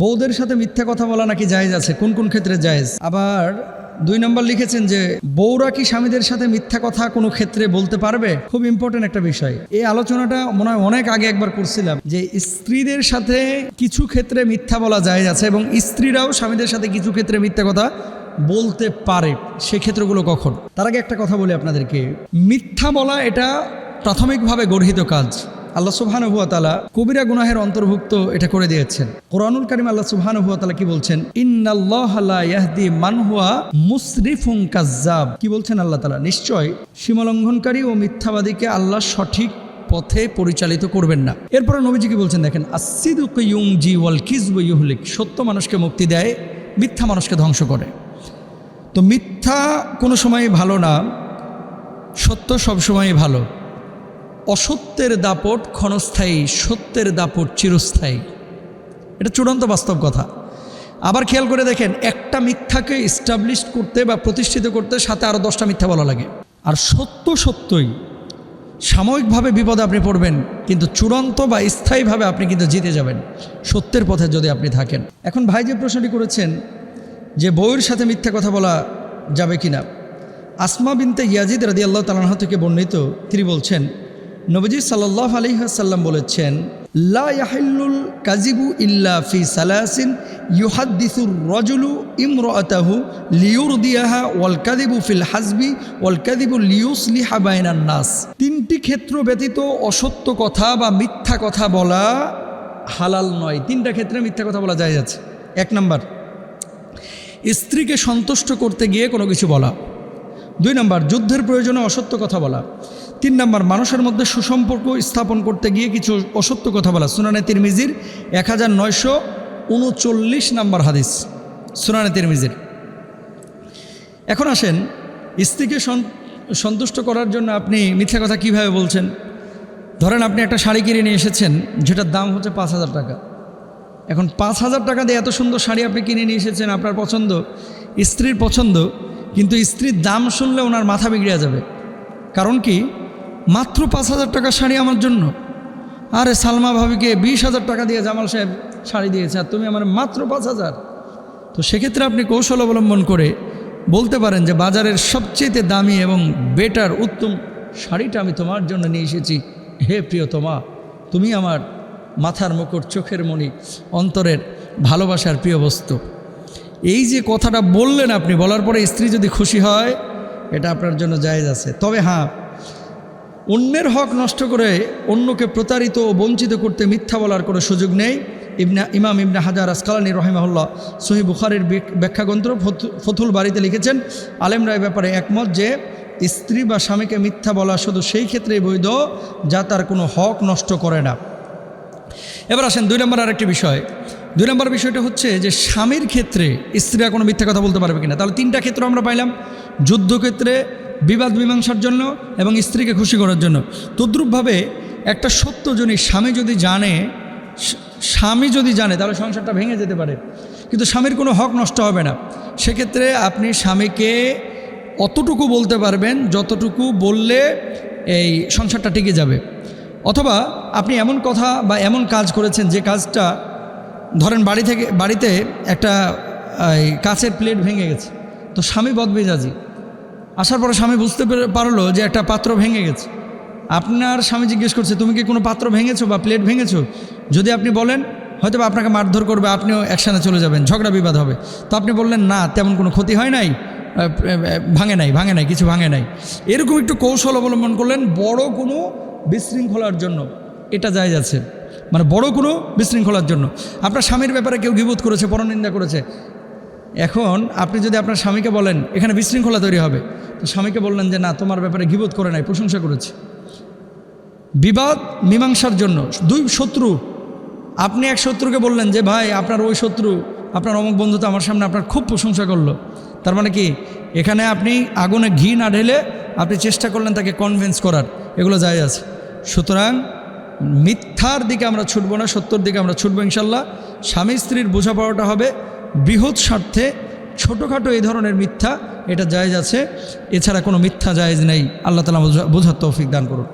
বউদের সাথে মিথ্যা কথা বলা নাকি জায়েজ আছে? কোন কোন ক্ষেত্রে জায়েজ? আবার দুই নম্বর লিখেছেন যে, বউরা কি স্বামীদের সাথে মিথ্যা কথা কোনো ক্ষেত্রে বলতে পারবে? খুব ইম্পর্টেন্ট একটা বিষয়। এই আলোচনাটা মনে হয় অনেক আগে একবার করছিলাম যে, স্ত্রীদের সাথে কিছু ক্ষেত্রে মিথ্যা বলা জায়েজ আছে এবং স্ত্রীরাও স্বামীদের সাথে কিছু ক্ষেত্রে মিথ্যা কথা বলতে পারে। সে ক্ষেত্রগুলো কখন? তার আগে একটা কথা বলি আপনাদেরকে। মিথ্যা বলা এটা প্রাথমিকভাবে গর্হিত কাজ। আল্লাহ তালা কবিরা গুনাহের অন্তর্ভুক্ত এটা করে দিয়েছেন। কোরআনুল করিম আল্লাহ সুবহান হুয়া তালা কি বলছেন? ইন্নাল্লাহ লা ইয়াহদি মান হুয়া মুসরিফুন কাজ্জাব। কি বলছেন আল্লাহ তালা নিশ্চয় সীমালঙ্ঘনকারী ও মিথ্যাবাদীকে আল্লাহ সঠিক পথে পরিচালিত করবেন না। এরপরে নবীজি কি বলছেন দেখেন জি কিজব সত্য মানুষকে মুক্তি দেয়, মিথ্যা মানুষকে ধ্বংস করে। তো মিথ্যা কোনো সময় ভালো না, সত্য সবসময়ই ভালো। অসত্যের দাপট ক্ষণস্থায়ী, সত্যের দাপট চিরস্থায়ী। এটা চূড়ান্ত বাস্তব কথা। আবার খেয়াল করে দেখেন, একটা মিথ্যাকে ইস্টাবলিশ করতে বা প্রতিষ্ঠিত করতে সাথে আরও দশটা মিথ্যা বলা লাগে। আর সত্য সত্যই সাময়িকভাবে বিপদে আপনি পড়বেন, কিন্তু চূড়ান্ত বা স্থায়ীভাবে আপনি কিন্তু জিতে যাবেন। সত্যের পথে যদি আপনি থাকেন। এখন ভাই যে প্রশ্নটি করেছেন যে বউয়ের সাথে মিথ্যা কথা বলা যাবে কিনা, আসমা বিনতে ইয়াজিদ রাদি আল্লাহ তালাহ থেকে বর্ণিত, তিনি বলছেন নবজি সাল্লাহ আলহিহাসাল্লাম বলেছেন, লা কাজিবু ইল্লা ফি সালাসিন ইউহাদ্দিসুর রজুলু ইমর ইমরাতাহু লিউরদিয়াহা ওয়াল কাদিবু ফিল হাসবি ওয়াল কাদিবু লিউসলিহা বাইনান নাস। তিনটি ক্ষেত্র ব্যতীত অসত্য কথা বা মিথ্যা কথা বলা হালাল নয়। তিনটা ক্ষেত্রে মিথ্যা কথা বলা যায় যাচ্ছে এক নাম্বার, স্ত্রীকে সন্তুষ্ট করতে গিয়ে কোনো কিছু বলা। দুই নম্বর, যুদ্ধের প্রয়োজনে অসত্য কথা বলা। তিন নম্বর, মানুষের মধ্যে সুসম্পর্ক স্থাপন করতে গিয়ে কিছু অসত্য কথা বলা। সুনানে তিরমিজির এক হাজার নয়শো উনচল্লিশ নম্বর হাদিস। সুনানে তিরমিজির। এখন আসেন, স্ত্রীকে সন্তুষ্ট করার জন্য আপনি মিথ্যা কথা কীভাবে বলছেন? ধরেন আপনি একটা শাড়ি কিনে নিয়ে এসেছেন, যেটার দাম হচ্ছে পাঁচ হাজার টাকা। এখন পাঁচ হাজার টাকা দিয়ে এত সুন্দর শাড়ি আপনি কিনে নিয়ে এসেছেন, আপনার পছন্দ, স্ত্রীর পছন্দ কিন্তু স্ত্রীর দাম শুনলে ওনার মাথা বিগড়ে যাবে। কারণ কি? মাত্র পাঁচ হাজার টাকা শাড়ি আমার জন্য। আরে সালমা ভাবিকে বিশ হাজার টাকা দিয়ে জামাল সাহেব শাড়ি দিয়েছে আর তুমি আমার মাত্র পাঁচ হাজার। তো সেক্ষেত্রে আপনি কৌশল অবলম্বন করে বলতে পারেন যে বাজারের সবচেয়ে দামি এবং বেটার উত্তম শাড়িটা আমি তোমার জন্য নিয়ে এসেছি। হে প্রিয়তমা, তুমি আমার মাথার মুকুট, চোখের মণি, অন্তরের ভালোবাসার প্রিয় বস্তু। এই যে কথাটা বললেন আপনি, বলার পরে স্ত্রী যদি খুশি হয়, এটা আপনার জন্য জায়েজ আছে। তবে হ্যাঁ অন্যের হক নষ্ট করে অন্যকে প্রতারিত ও বঞ্চিত করতে মিথ্যা বলার কোনো সুযোগ নেই। ইবনা, ইমাম ইবনা হাজার আসকালানি রহিমাহুল্লাহ সহি বুখারের ব্যাখ্যাগ্রন্থ ফতু- ফতুল বাড়িতে লিখেছেন, আলেমরা এ ব্যাপারে একমত যে, স্ত্রী বা স্বামীকে মিথ্যা বলা শুধু সেই ক্ষেত্রেই বৈধ যা তার কোনো হক নষ্ট করে না। এবার আসেন দুই নম্বর আরেকটি বিষয়। দুই নম্বর বিষয়টা হচ্ছে যে স্বামীর ক্ষেত্রে স্ত্রীরা কোনো মিথ্যা কথা বলতে পারবে কিনা। তাহলে তিনটা ক্ষেত্র আমরা পাইলাম। যুদ্ধক্ষেত্রে বিবাদ মীমাংসার জন্য এবং স্ত্রীকে খুশি করার জন্য। তদ্রূপভাবে একটা সত্য জনী স্বামী যদি জানে স্বামী যদি জানে, তাহলে সংসারটা ভেঙে যেতে পারে। কিন্তু স্বামীর কোনো হক নষ্ট হবে না। সেক্ষেত্রে আপনি স্বামীকে অতটুকু বলতে পারবেন যতটুকু বললে এই সংসারটা টিকে যাবে। অথবা আপনি এমন কথা বা এমন কাজ করেছেন যে কাজটা ধরেন বাড়ি থেকে, বাড়িতে একটা কাচের প্লেট ভেঙে গেছে। তো স্বামী বদমেজাজি। আসার পরে স্বামী বুঝতে পেরে- পারল যে একটা পাত্র ভেঙে গেছে। আপনার স্বামী জিজ্ঞেস করছে, তুমি কি কোনো পাত্র ভেঙেছো বা প্লেট ভেঙেছো? যদি আপনি বলেন হয়তো বা আপনাকে মারধর করবে, আপনিও একসাথে চলে যাবেন, ঝগড়া বিবাদ হবে। তো আপনি বললেন, না, তেমন কোনো ক্ষতি হয় নাই ভাঙে নাই ভাঙে নাই, কিছু ভাঙে নাই। এরকম একটু কৌশল অবলম্বন করলেন বড় কোনো বিশৃঙ্খলার জন্য। এটা যায় যাচ্ছে। মানে বড় কোনো বিশৃঙ্খলার জন্য। আপনার স্বামীর ব্যাপারে কেউ গিবোধ করেছে, পরনিন্দা করেছে। এখন আপনি যদি আপনার স্বামীকে বলেন, এখানে বিশৃঙ্খলা তৈরি হবে। তো স্বামীকে বললেন যে, না, তোমার ব্যাপারে গিবোধ করে নাই, প্রশংসা করেছে। বিবাদ, মীমাংসার জন্য। দুই শত্রু। আপনি এক শত্রুকে বললেন যে, ভাই, আপনার ওই শত্রু, আপনার অমুক বন্ধু তো আমার সামনে আপনার খুব প্রশংসা করল। তার মানে কি? এখানে আপনি আগুনে ঘি না ঢেলে আপনি চেষ্টা করলেন তাকে কনভিন্স করার। এগুলো যায় আছে। সুতরাং মিথ্যার দিকে আমরা ছুটবো না, সত্যর দিকে আমরা ছুটবো ইনশাল্লাহ। স্বামী স্ত্রীর বোঝাপড়াটা হবে বৃহৎ স্বার্থে ছোটোখাটো এই ধরনের মিথ্যা, এটা জায়জ আছে। এছাড়া কোনো মিথ্যা জায়জ নেই। আল্লাহ তালা বোঝার তৌফিক দান করুন।